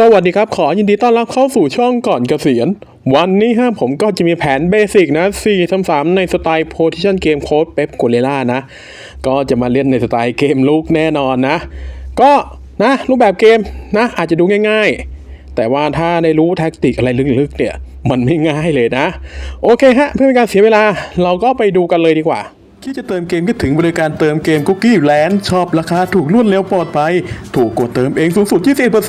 สวัสดีครับ ขอยินดีต้อนรับเข้าสู่ช่องก่อนเกษียณ วันนี้ฮะผมก็จะมีแผนเบสิกนะ4 3 3ในสไตล์ Position Game Code เป๊ปโกเรล่านะ ก็จะมาเล่นในสไตล์เกมลุกแน่นอนนะ ก็นะรูปแบบเกมนะ อาจจะดูง่ายๆ แต่ว่าถ้าได้รู้แท็กติกอะไรลึกๆเนี่ย มันไม่ง่ายเลยนะ โอเคฮะ เพื่อเป็นการเสียเวลาเราก็ไปดูกันเลยดีกว่า ที่จะเติมเกมก็ถึงบริการเติมเกมคุกกี้แลนด์ชอบราคาถูกรวดเร็วปลอดภัย ถูกกดเติมเองสูงสุด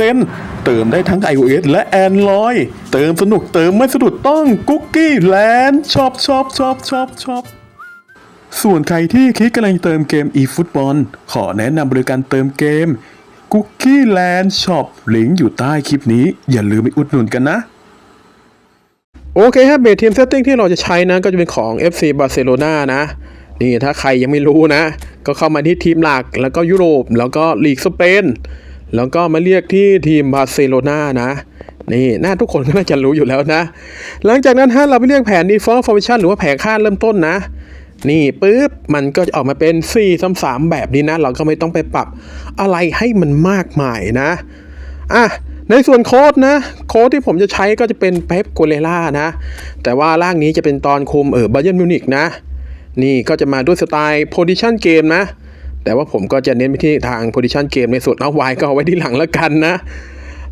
20%เติมได้ทั้ง iOS และ Android เติมสนุกเติมไม่สะดุดต้องคุกกี้แลนด์ชอบชอบชอบชอบชอบส่วนใครที่คิดกำลังเติมเกม eFootball ขอแนะนำบริการเติมเกม Cookie Land Shop ลิงก์อยู่ใต้คลิปนี้ อย่าลืมไปอุดหนุนกันนะโอเคครับเบทีมเซตติ้งที่เราจะใช้นะก็จะเป็นของ FC Barcelona นะ นี่ถ้าใครยังไม่รู้นะ ก็เข้ามาที่ทีมหลักแล้วก็ยุโรป แล้วก็ลีกสเปนแล้วก็มาเรียกที่ทีมบาร์เซโลนานะนี่น่าทุกคนก็น่าจะรู้อยู่แล้วนะ หลังจากนั้นฮะเราไปเรียกแผน default formation หรือว่าแผนค่าเริ่มต้นนะ นี่ปุ๊บ มันก็จะออกมาเป็น 4 3 3 แบบนี้นะ เราก็ไม่ต้องไปปรับอะไรให้มันมากมายนะ อะ ในส่วนโค้ดนะ โค้ดที่ผมจะใช้ก็จะเป็นเป๊ปโกเ e ล่านะ แต่ว่าร่างนี้จะเป็นตอนคุมเออบ y เ r n มิวนิกนะ นี่ก็จะมาด้วยสไตล์ position game นะ แต่ว่าผมก็จะเน้นไปที่ทาง position game ในส่วนเอาไว้ก็เอาไว้ที่หลังแล้วกันนะ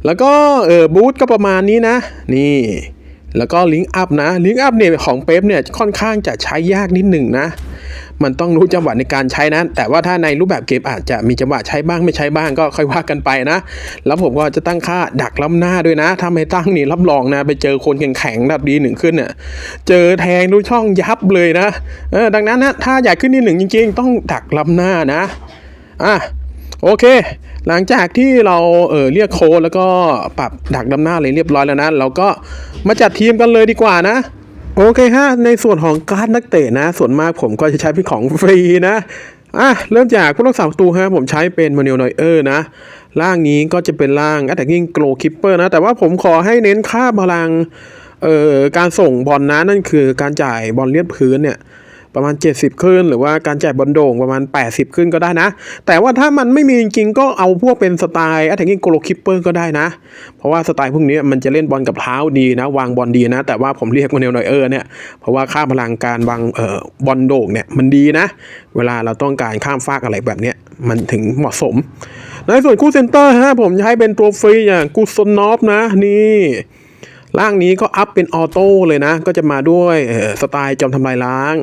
แล้วก็เออบูธก็ประมาณนี้นะ นี่แล้วก็ลิงก์อัพนะลิงก์อัพเนี่ยของเป๊ปเนี่ยค่อนข้างจะใช้ยากนิดหนึ่งนะ มันต้องรู้จังหวะในการใช้นะ แต่ว่าถ้าในรูปแบบเกมอาจจะมีจังหวะใช้บ้างไม่ใช้บ้างก็ค่อยว่ากันไปนะ แล้วผมก็จะตั้งค่าดักล้ำหน้าด้วยนะถ้าไม่ตั้งนี่รับรองนะ ไปเจอคนแข็งๆระดับดีหนึ่งขึ้นเนี่ยเจอแทงดูช่องยับเลยนะเออดังนั้นนะถ้าอยากขึ้นที่หนึ่งจริง ๆ ต้องดักล้ำหน้านะอะโอเค หลังจากที่เราเออเรียกโค้ดแล้วก็ปรับดักดำหน้าเลยเรียบร้อยแล้วนะ เราก็มาจัดทีมกันเลยดีกว่านะ โอเคฮะ ในส่วนของการนักเตะนะ ส่วนมากผมก็จะใช้เป็นของฟรีนะอะเริ่มจากผู้รักษาประตูฮะผมใช้เป็นมานูเอลนอยเออร์นะร่างนี้ก็จะเป็นร่าง attacking glow keeper นะ แต่ว่าผมขอให้เน้นค่าพลังเอ่อการส่งบอลนะนั่นคือการจ่ายบอลเลียบพื้นเนี่ย ประมาณ 70 ขึ้น หรือว่าการจ่ายบอลโด่งประมาณ 80 ขึ้นก็ได้นะ แต่ว่าถ้ามันไม่มีจริงๆ ก็เอาพวกเป็นสไตล์ attacking goal keeper ก็ได้นะ เพราะว่าสไตล์พวกนี้มันจะเล่นบอลกับเท้าดีนะ วางบอลดีนะ แต่ว่าผมเรียกมาเนลหน่อยเออเนี่ย เพราะว่าค่าพลังการวางเอ่อบอลโด่งเนี่ยมันดีนะ เวลาเราต้องการข้ามฟากอะไรแบบเนี้ยมันถึงเหมาะสม ในส่วนคู่เซนเตอร์ฮะผมจะให้เป็นตัวฟรีอย่างกูซนอฟนะนี่ร่างนี้ก็อัพเป็นออโต้เลยนะ ก็จะมาด้วยสไตล์จอมทำลายล้าง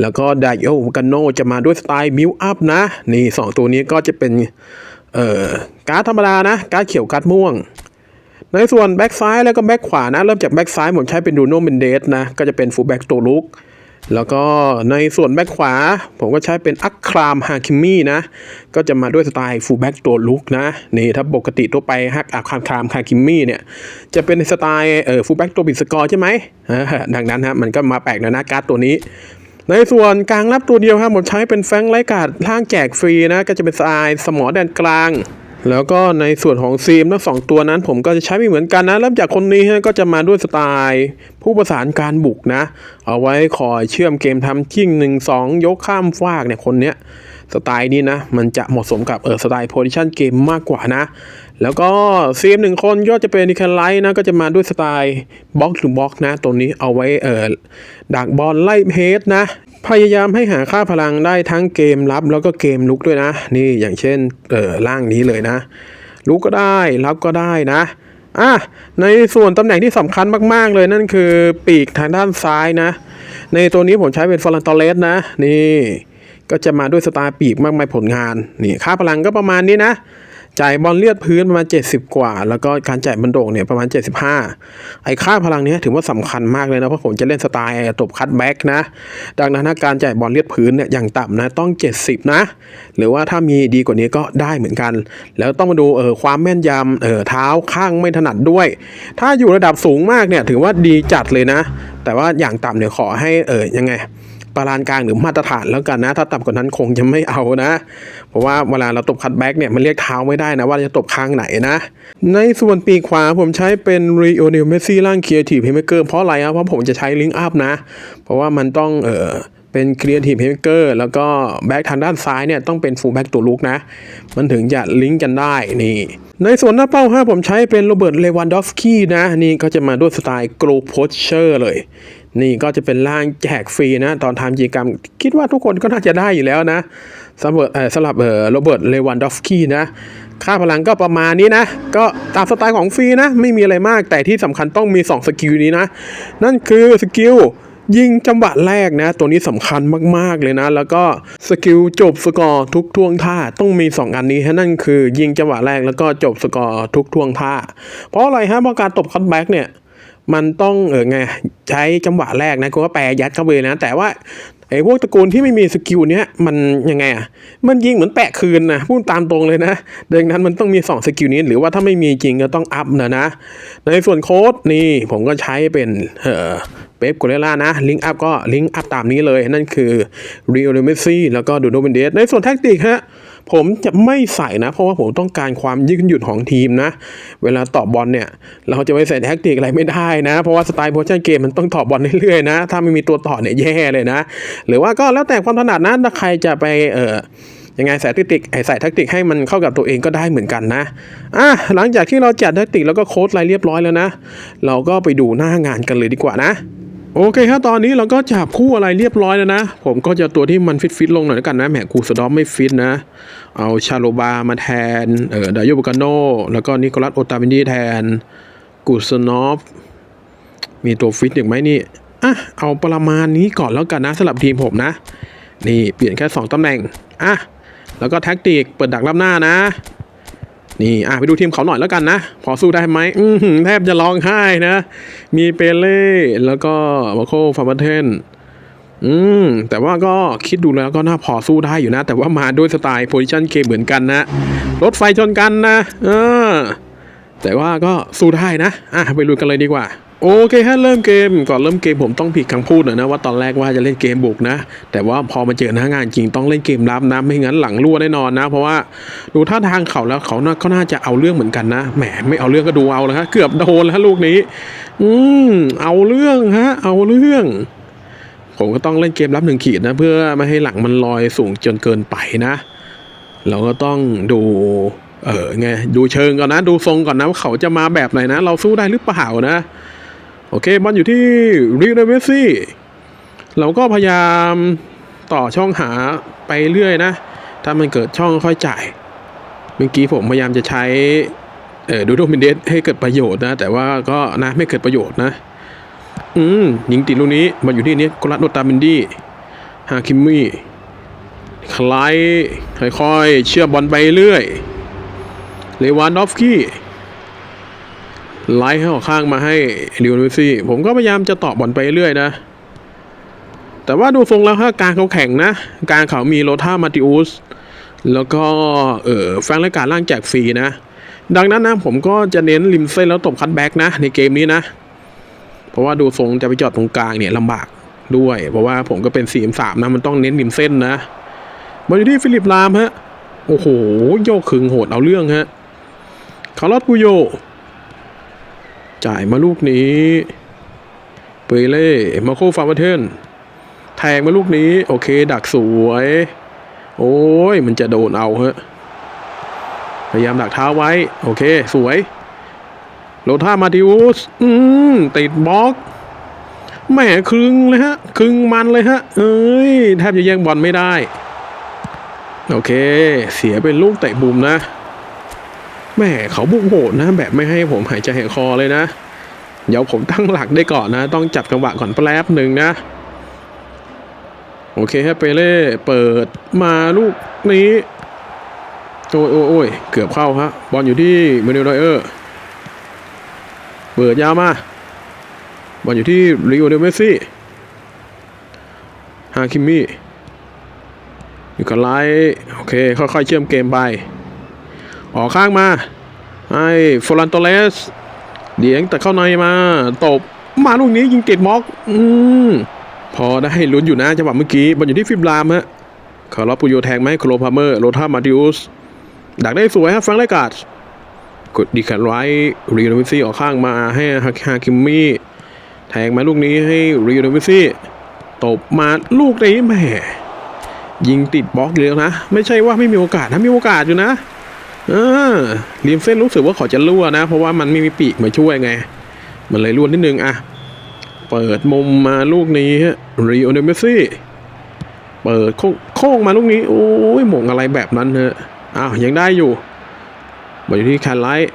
แล้วก็ไดโอวกันโนจะมาด้วยสไตล์มิวอัพนะ นี่สองตัวนี้ก็จะเป็น เอ่อ การ์ดธรรมดานะ การ์ดเขียวการ์ดม่วง ในส่วนแบ็กซ้ายแล้วก็แบ็กขวานะ เริ่มจากแบ็กซ้ายผมใช้เป็นดูโนเมนเดสนะ ก็จะเป็นฟูลแบ็กตัวลุกแล้วก็ในส่วนแบ็กขวา ผมก็ใช้เป็นอัครามฮาคิมี่นะ ก็จะมาด้วยสไตล์ฟูลแบ็กตัวลุกนะ นี่ถ้าปกติทั่วไปฮักอัครามครามฮาคิมี่เนี่ย จะเป็นสไตล์เอ่อฟูลแบ็กตัวบิดสกอร์ใช่ไหมดังนั้นฮะมันก็มาแปลกนะนะการ์ดตัวนี้ ในส่วนกลางรับตัวเดียวครับผมใช้เป็นแฟงไลกาดล่างแจกฟรีนะก็จะเป็นสไตล์สมอแดนกลาง แล้วก็ในส่วนของซีมทั้งสองตัวนั้น ผมก็จะใช้ไม่เหมือนกันนะเริ่มจากคนนี้ก็จะมาด้วยสไตล์ผู้ประสานการบุกนะ เอาไว้คอยเชื่อมเกมทำทิ้งหนึ่งสองยกข้ามฟากเนี่ยคนเนี้ย สไตล์นี้นะ มันจะเหมาะสมกับเออสไตล์โพซิชันเกมมากกว่านะ แล้วก็ซีมหนึ่งคนก็จะเป็นดิคันไลท์นะ ก็จะมาด้วยสไตล์บล็อกหรือบล็อกนะตัวนี้เอาไว้เออดักบอลไล่เฮดนะ พยายามให้หาค่าพลังได้ทั้งเกมรับแล้วก็เกมลุกด้วยนะ นี่อย่างเช่นเออร่างนี้เลยนะลุกก็ได้รับก็ได้นะอะในส่วนตำแหน่งที่สำคัญมาก ๆ เลยนั่นคือปีกทางด้านซ้ายนะ ในตัวนี้ผมใช้เป็นฟอรันตอเลสนะ นี่ ก็จะมาด้วยสไตล์ปีกมากมายผลงานนี่ค่าพลังก็ประมาณนี้นะจ่ายบอลเลียดพื้นประมาณ 70 กว่า แล้วก็การจ่ายบอลโด่งเนี่ยประมาณ 75 ไอ้ค่าพลังเนี้ยถือว่าสำคัญมากเลยนะ เพราะผมจะเล่นสไตล์ตบคัตแบ็กนะ ดังนั้นการจ่ายบอลเลียดพื้นเนี่ยอย่างต่ำนะต้อง 70 นะ หรือว่าถ้ามีดีกว่านี้ก็ได้เหมือนกัน แล้วต้องมาดูเออความแม่นยำเออเท้าข้างไม่ถนัดด้วย ถ้าอยู่ระดับสูงมากเนี่ยถือว่าดีจัดเลยนะ แต่ว่าอย่างต่ำเนี่ยขอให้เออยังไง ปราณกลางหรือมาตรฐานแล้วกันนะ ถ้าต่ำกว่านั้นคงจะไม่เอานะ เพราะว่าเวลาเราตบคัตแบ็กเนี่ยมันเรียกเท้าไม่ได้นะ ว่าจะตบข้างไหนนะ ในส่วนปีกขวาผมใช้เป็นรีโอเนลเมซี่ร่างเคียร์ทีเพเมเกอร์เพราะอะไรครับเพราะผมจะใช้ลิงก์อัพนะ เพราะว่ามันต้องเออเป็นครีเอทีฟเฮเกอร์แล้วก็แบ็กทางด้านซ้ายเนี่ยต้องเป็นฟูลแบ็กตัวลุกนะ มันถึงจะลิงก์กันได้นี่ ในส่วนหน้าเป้าฮะผมใช้เป็นโรเบิร์ตเลวันดอฟสกี้นะ นี่ก็จะมาด้วยสไตล์กรูโพสเชอร์เลย นี่ก็จะเป็นร่างแจกฟรีนะ ตอนทำกิจกรรม คิดว่าทุกคนก็น่าจะได้อยู่แล้วนะสำหรับเออสำหรับโรเบิร์ตเลวันดอฟสกี้นะ ค่าพลังก็ประมาณนี้นะ ก็ตามสไตล์ของฟรีนะ ไม่มีอะไรมากแต่ที่สำคัญต้องมี 2 สกิลนี้นะ นั่นคือสกิล ยิงจังหวะแรกนะ ตัวนี้สำคัญมากๆเลยนะ แล้วก็สกิลจบสกอร์ทุกท่วงท่าต้องมี 2 อันนี้ฮะนั่นคือ ยิงจังหวะแรกแล้วก็จบสกอร์ทุกท่วงท่า เพราะอะไรฮะเพราะการตบคัตแบ็กเนี่ยมันต้องเออไงใช้จังหวะแรกนะก็แปรยัดเข้าไปเลยนะ แต่ว่า ไอ้พวกตระกูลที่ไม่มีสกิลเนี้ยมันยังไงอะ มันยิงเหมือนแปะคืนนะพูดตามตรงเลยนะ ดังนั้นมันต้องมี 2 สกิลนี้ หรือว่าถ้าไม่มีจริงก็ต้องอัพนะนะ ในส่วนโค้ดนี่ผมก็ใช้เป็นเอ่อเป๊ปกูเรล่านะ ลิงก์อัพก็ลิงก์อัพตามนี้เลย นั่นคือเรียลเมซี่แล้วก็ดูโนเบนเดสในส่วนแท็กติกฮะ ผมจะไม่ใส่นะ เพราะว่าผมต้องการความยืดหยุ่นของทีมนะ เวลาตอบบอลเนี่ย เราจะไปใส่แท็กติกอะไรไม่ได้นะ เพราะว่าสไตล์โพชั่นเกมมันต้องตอบบอลเรื่อยๆนะ ถ้าไม่มีตัวต่อเนี่ยแย่เลยนะ หรือว่าก็แล้วแต่ความถนัดนะถ้าใครจะไปเออยังไงใส่แท็กติกใส่แท็กติกให้มันเข้ากับตัวเองก็ได้เหมือนกันนะอะหลังจากที่เราจัดแท็กติกแล้วก็โค้ดอะไรเรียบร้อยแล้วนะ เราก็ไปดูหน้างานกันเลยดีกว่านะ โอเคครับตอนนี้เราก็จับคู่อะไรเรียบร้อยแล้วนะ ผมก็จะตัวที่มันฟิตฟิตๆลงหน่อยแล้วกันนะแหมกูสดอมไม่ฟิตนะ เอาชาโลบามาแทนเออดาโยบุกาโนแล้วก็นิโคลัสโอตาเวนดีแทนกูสนอฟมีตัวฟิตอีกไหมนี่อะเอาประมาณนี้ก่อนแล้วกันนะสำหรับทีมผมนะ นี่เปลี่ยนแค่ 2ตำแหน่งอะแล้วก็แท็กติกเปิดดักรับหน้านะ นี่อะไปดูทีมเขาหน่อยแล้วกันนะ พอสู้ได้ไหมอืมแทบจะร้องไห้นะ มีเปเล่แล้วก็มาโคฟาร์มาเทนอืม แต่ว่าก็คิดดูแล้วก็น่าพอสู้ได้อยู่นะ แต่ว่ามาด้วยสไตล์โพซิชันเกมเหมือนกันนะ รถไฟชนกันนะ เออ แต่ว่าก็สู้ได้นะ อะไปลุยกันเลยดีกว่า โอเคฮะเริ่มเกมก่อนเริ่มเกมผมต้องผิดคำพูดหน่อยนะว่าตอนแรกว่าจะเล่นเกมบุกนะ แต่ว่าพอมาเจอหน้างานจริงต้องเล่นเกมรับนะไม่งั้นหลังรั่วแน่นอนนะ เพราะว่าดูท่าทางเขาแล้วเขาน่าเขาน่าจะเอาเรื่องเหมือนกันนะแหมไม่เอาเรื่องก็ดูเอาแล้วฮะเกือบโดนแล้วลูกนี้ อืมเอาเรื่องฮะ เอาเรื่องผมก็ต้องเล่นเกมรับหนึ่งขีดนะ เพื่อไม่ให้หลังมันลอยสูงจนเกินไปนะเราก็ต้องดูเออไงดูเชิงก่อนนะ ดูทรงก่อนนะว่าเขาจะมาแบบไหนนะ เราสู้ได้หรือเปล่านะ โอเคบอลอยู่ที่ริวเดเวซี่เราก็พยายามต่อช่องหาไปเรื่อยนะ ถ้ามันเกิดช่องค่อยจ่าย เมื่อกี้ผมพยายามจะใช้เออดูโดมินเดสให้เกิดประโยชน์นะ แต่ว่าก็นะไม่เกิดประโยชน์นะ อืมยิงติดลูกนี้มันอยู่ที่นี้กุลัดโนตามินดี้ฮาคิมมี่คลายค่อยๆ เชื่อบอลไปเรื่อย เลวานดอฟกี้ ไล่ให้ออกข้างมาให้ลิโอเนซี่ ผมก็พยายามจะตอบบอลไปเรื่อยนะ แต่ว่าดูทรงแล้วถ้าการเขาแข่งนะการเขามีโรธามาติอุสแล้วก็เออแฟงค์รายการล่างแจกฟรีนะ ดังนั้นนะผมก็จะเน้นริมเส้นแล้วตบคัตแบ็กนะ ในเกมนี้นะ เพราะว่าดูทรงจะไปจอดตรงกลางเนี่ยลำบากด้วย เพราะว่าผมก็เป็นสี่สามนะ มันต้องเน้นริมเส้นนะมาอยู่ที่ฟิลิปลามฮะ โอ้โห โยกขึงโหดเอาเรื่องฮะ คาร์ลอสปูโย จ่ายมาลูกนี้เปเล่มาโคฟาร์มาเทนแทงมาลูกนี้ โอเค ดักสวย โอ้ยมันจะโดนเอาฮะพยายามดักเท้าไว้ โอเค สวยโรท่ามาติอุสอืมติดบล็อกแหมครึ่งเลยฮะ ครึ่งมันเลยฮะ เอ้ยแทบจะแย่งบอลไม่ได้ โอเค เสียเป็นลูกเตะบุมนะ แม่เขาบุกโหดนะ แบบไม่ให้ผมหายใจหายคอเลยนะ เดี๋ยวผมตั้งหลักได้ก่อนนะ ต้องจับจังหวะก่อนแป๊บหนึ่งนะ โอเคฮะเปเล่เปิดมาลูกนี้ โอ้ยโอ้ยโอ้ยเกือบเข้าฮะบอลอยู่ที่เมเนลไดเออร์เปิดยาวมาบอลอยู่ที่ริโอเดเมสซี่ฮาคิมิอยู่กับไลท์โอเค ค่อยๆเชื่อมเกมไป ออกข้างมาให้ฟอรันโตเลสเดียงแต่เข้าในมาตบมาลูกนี้ยิงติดม็อกอืมพอได้ลุ้นอยู่นะจังหวะเมื่อกี้บอลอยู่ที่ฟิบรามฮะคาร์ลอปูโยแทงไหมโคลพาเมอร์โรธามาติอุสดักได้สวยฮะฟังก์ไลกาดกดดีแคทไรรีโนวิซี่ออกข้างมาให้ฮาคิมมี่แทงมาลูกนี้ให้รีโนวิซี่ตบมาลูกนี้แหมยิงติดบล็อกเลยนะ ไม่ใช่ว่าไม่มีโอกาสนะมีโอกาสอยู่นะ เออริมเส้นรู้สึกว่าเขาจะรั่วนะ เพราะว่ามันไม่มีปีกมาช่วยไง มันเลยรั่วนิดนึงอะเปิดมุมมาลูกนี้รีโอเนเมซี่ เปิดโค้งมาลูกนี้ โอ้ยหม่งอะไรแบบนั้นเนอะอ้าวยังได้อยู่มาอยู่ที่แคนไลท์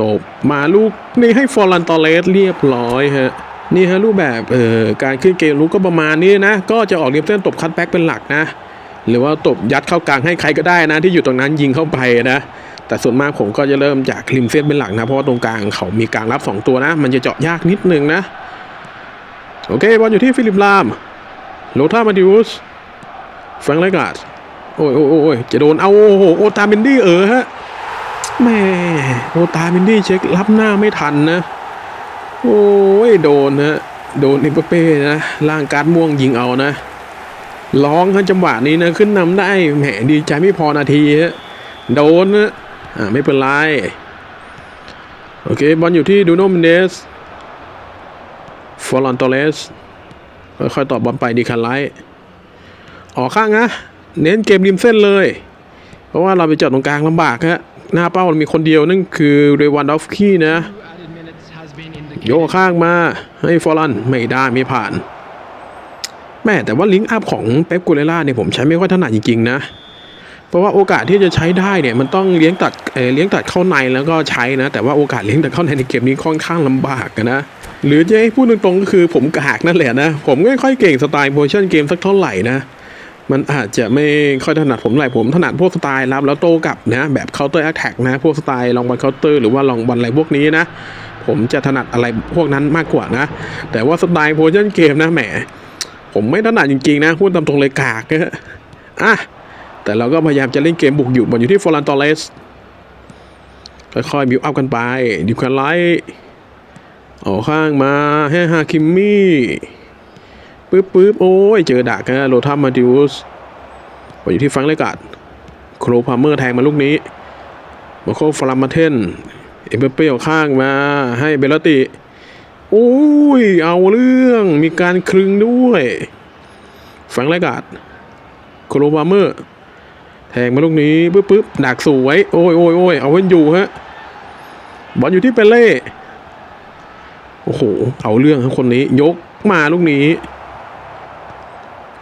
ตบมาลูกนี้ให้ฟอร์ลันตอเลสเรียบร้อยฮะนี่ฮะรูปแบบเอ่อการขึ้นเกมลุกก็ประมาณนี้นะ ก็จะออกเลียมเส้นตบคัตแบ็กเป็นหลักนะ หรือว่าตบยัดเข้ากลางให้ใครก็ได้นะ ที่อยู่ตรงนั้นยิงเข้าไปนะ แต่ส่วนมากผมก็จะเริ่มจากริมเส้นเป็นหลักนะ เพราะว่าตรงกลางเขามีการรับ 2 ตัวนะ มันจะเจาะยากนิดนึงนะ โอเคบอลอยู่ที่ฟิลิปลามโลธามาดิอุสแฟรงค์ไลกาดโอ้ยโอ้ยโอ้ยจะโดนเอาโอ้โหโอตาเมนดี้เออฮะแม่โอตาเมนดี้เช็ครับหน้าไม่ทันนะ โอ้ยโดนนะโดนเอ็มบัปเป้นะล่างการม่วงยิงเอานะ ร้องกันจังหวะนี้นะขึ้นนำได้แหมดีใจไม่พอนาทีฮะโดนนะอ่าไม่เป็นไรโอเคบอลอยู่ที่ดูโนเมนเดสฟอร์ลอนโตเลสค่อยๆตอบบอลไปดีคันไลท์ออกข้างนะเน้นเกมริมเส้นเลย เพราะว่าเราไปจอดตรงกลางลำบากฮะหน้าเป้ามันมีคนเดียวนั่นคือเรวันดอฟคีนะ โยกข้างมาให้ฟอร์ลันไม่ได้ไม่ผ่าน แม่แต่ว่าลิงก์อัพของเป๊ปกูเรล่าเนี่ยผมใช้ไม่ค่อยถนัดจริงๆนะ เพราะว่าโอกาสที่จะใช้ได้เนี่ยมันต้องเลี้ยงตัดเเลี้ยงตัดเข้าในแล้วก็ใช้นะ แต่ว่าโอกาสเลี้ยงตัดเข้าในในเกมนี้ค่อนข้างลำบากนะหรือจะให้พูดตรงๆก็คือผมกากนั่นแหละนะ ผมไม่ค่อยเก่งสไตล์โพชั่นเกมสักเท่าไหร่นะ มันอาจจะไม่ค่อยถนัดผมเท่าไหร่ผมถนัดพวกสไตล์รับแล้วโตกลับนะ แบบเคาน์เตอร์แอคแท็กนะ พวกสไตล์ลองบอลเคาน์เตอร์หรือว่าลองบอลอะไรพวกนี้นะ ผมจะถนัดอะไรพวกนั้นมากกว่านะ แต่ว่าสไตล์โพชั่นเกมนะแหม ผมไม่ถนัดจริงๆนะพูดตามตรงเลยกากนะอะแต่เราก็พยายามจะเล่นเกมบุกอยู่บอลอยู่ที่ฟอร์ลันตอเลสค่อยๆบิวอัพกันไปดิวคันไลท์ออกข้างมาให้ฮาคิมมี่ปึ๊บปึ๊บโอ้ย เจอดักนะโรทัมมาดิวส์บอลอยู่ที่ฟังเลกาดโครพาเมอร์แทงมาลูกนี้มาโคฟลามาเทนเอเปเป้เอาข้างมาให้เบลติ อ้ย เอาเรื่อง มีการคลึงด้วยแฟรงไลกาดโคโลบาเมอร์ แทงมาลูกนี้ปึ๊บปึ๊บดักสวย โอ้ยโอ้ยโอ้ยเอาไว้อยู่ฮะ บอลอยู่ที่เปเล่ โอ้โห เอาเรื่องครับคนนี้ ยกมาลูกนี้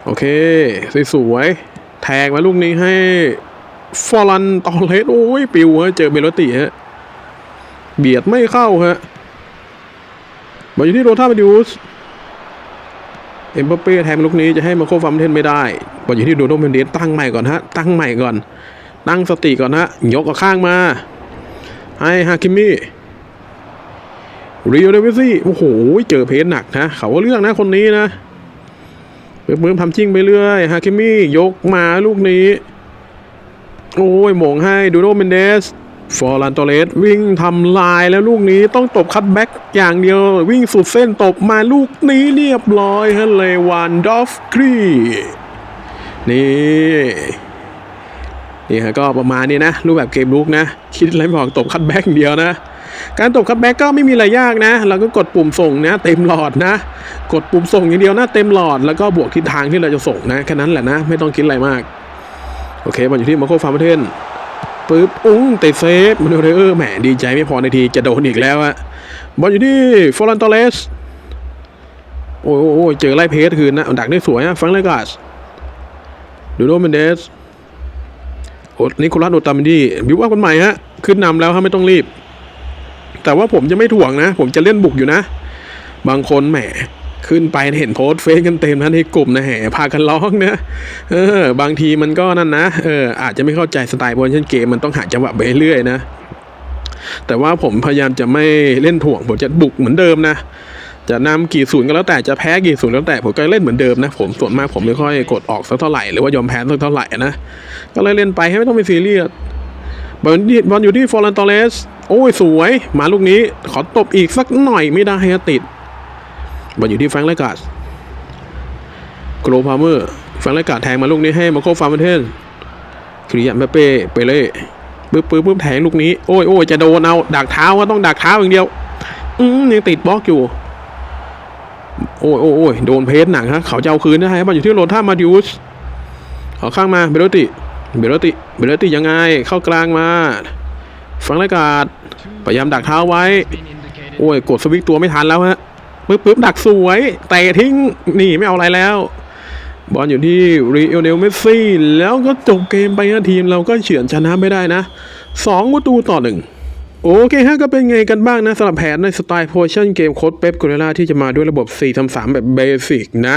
โอเค สวยๆ แทงมาลูกนี้ให้ฟอรันตอเลสโอ้ย ปิวฮะ เจอเบลติฮะ เบียดไม่เข้าฮะ บอลอยู่ที่โรท่ามดิวสเอ็มบัปเป้แทงลูกนี้จะให้มาโคฟัมเทนไม่ได้บอลอยู่ที่โดโดเมนเดสตั้งใหม่ก่อนฮะ ตั้งใหม่ก่อน ตั้งสติก่อนฮะ ยกกับข้างมา ให้ฮาคิมิริโอเดวิซี่ โอ้โห เจอเพจหนักนะ เขาก็เลือกนะคนนี้นะเปิดทำชิ่งไปเรื่อยฮาคิมิยกมาลูกนี้ โอ้ยหมงให้ดูโดเมนเดส ฟอร์ลันโตเลสวิ่งทำลายแล้วลูกนี้ต้องตบคัตแบ็กอย่างเดียว วิ่งสุดเส้นตบมาลูกนี้เรียบร้อยฮะเลวันดอฟกรีนี่นี่ฮะก็ประมาณนี้นะ รูปแบบเกมลุกนะ คิดอะไรไม่ออกตบคัตแบ็กเดียวนะ การตบคัตแบ็กก็ไม่มีอะไรยากนะเราก็กดปุ่มส่งนะ เต็มหลอดนะ กดปุ่มส่งอย่างเดียวนะเต็มหลอดแล้วก็บวกทิศทางที่เราจะส่งนะแค่นั้นแหละนะ ไม่ต้องคิดอะไรมากโอเคมันอยู่ที่มาโคฟาร์มเทน ปึ๊บอุ้งเตะเซฟมาดูเรเออร์แหมดีใจไม่พอในทีจะโดนอีกแล้วอะบอลอยู่ที่ฟอรันตอเลสโอ้ยโอ้ยเจอไล่เพสคืนนะดักได้สวยอะฟังเลกาสดูโดเมนเดสโอ้นิโคลัสโอตามินดี้บิวว่าคนใหม่ฮะขึ้นนำแล้วฮะไม่ต้องรีบ แต่ว่าผมจะไม่ถ่วงนะ ผมจะเล่นบุกอยู่นะ บางคนแหม ขึ้นไปเห็นโพสเฟซกันเต็มนะในกลุ่มนะแห่พากันร้องนะเออบางทีมันก็นั่นนะเอออาจจะไม่เข้าใจสไตล์บอลเช่นเกมมันต้องหาจังหวะไปเรื่อยนะ แต่ว่าผมพยายามจะไม่เล่นถ่วงผมจะบุกเหมือนเดิมนะจะนำกี่ศูนย์ก็แล้วแต่จะแพ้กี่ศูนย์แล้วแต่ผมก็เล่นเหมือนเดิมนะผมส่วนมากผมไม่ค่อยกดออกสักเท่าไหร่หรือว่ายอมแพ้สักเท่าไหร่นะก็เลยเล่นไปให้ไม่ต้องไปซีเรียสบอลบอลอยู่ที่ฟอร์ลันตอเลสโอ้ยสวย มาลูกนี้ขอตบอีกสักหน่อยไม่ได้ฮะติด บอลอยู่ที่แฟรงค์ไลการ์ดโกลพาเมอร์แฟรงค์ไลการ์ดแทงมาลูกนี้ให้มาโคฟาร์มเทนคริยาแมเป้ไปเลยปึ๊บปึ๊บปึ๊บแทงลูกนี้ โอ้ยโอ้ยจะโดนเอาดักเท้าก็ต้องดักเท้าอย่างเดียว อืมยังติดบล็อกอยู่ โอ้ยโอ้ยโอ้ยโดนเพจหนักฮะเขาจะเอาคืนได้ฮะบอลอยู่ที่โรท่ามาดิอุสขอข้างมาเบโรติ เบโรติ เบโรติยังไง เข้ากลางมาฟังรายการพยายามดักเท้าไว้ โอ้ย กดสวิกตัวไม่ทันแล้วฮะ ปึ๊บปึ๊บดักสวยเตะทิ้งนี่ไม่เอาอะไรแล้ว บอลอยู่ที่รีเอลเนลเมสซี่ แล้วก็จบเกมไปนะทีมเราก็เฉือนชนะไม่ได้นะสองประตูต่อหนึ่งโอเคฮะก็เป็นไงกันบ้างนะสำหรับแผนในสไตล์โพชั่นเกมโค้ดเป๊ปกูเรล่าที่จะมาด้วยระบบ 4-3-3 แบบเบสิกนะ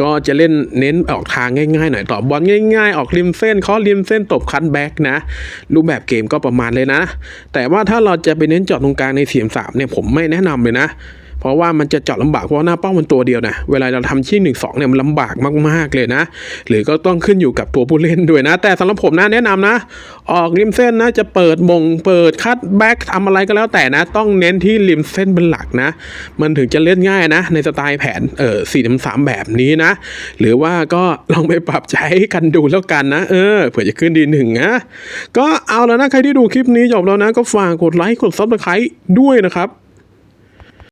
ก็จะเล่นเน้นออกทางง่ายๆหน่อยต่อบอลง่ายๆ ออกริมเส้นเคาะริมเส้นตบคันแบ็กนะ รูปแบบเกมก็ประมาณเลยนะ แต่ว่าถ้าเราจะไปเน้นจาะตรงกลางในเสีมสามเนี่ยผมไม่แนะนำเลยนะ เพราะว่ามันจะเจาะลำบากเพราะหน้าเป้ามันตัวเดียวนะเวลาเราทำชิ้นหนึ่งสองเนี่ยมันลำบากมากๆเลยนะ หรือก็ต้องขึ้นอยู่กับตัวผู้เล่นด้วยนะ แต่สำหรับผมนะแนะนำนะ ออกริมเส้นนะจะเปิดมงเปิดคัดแบ็กทำอะไรก็แล้วแต่นะ ต้องเน้นที่ริมเส้นเป็นหลักนะ มันถึงจะเล่นง่ายนะ ในสไตล์แผนเออสี่สามแบบนี้นะ หรือว่าก็ลองไปปรับใช้กันดูแล้วกันนะ เออเผื่อจะขึ้นดีหนึ่งนะก็เอาแล้วนะใครที่ดูคลิปนี้จบแล้วนะ ก็ฝากกดไลค์กดซับสไครต์ด้วยนะครับ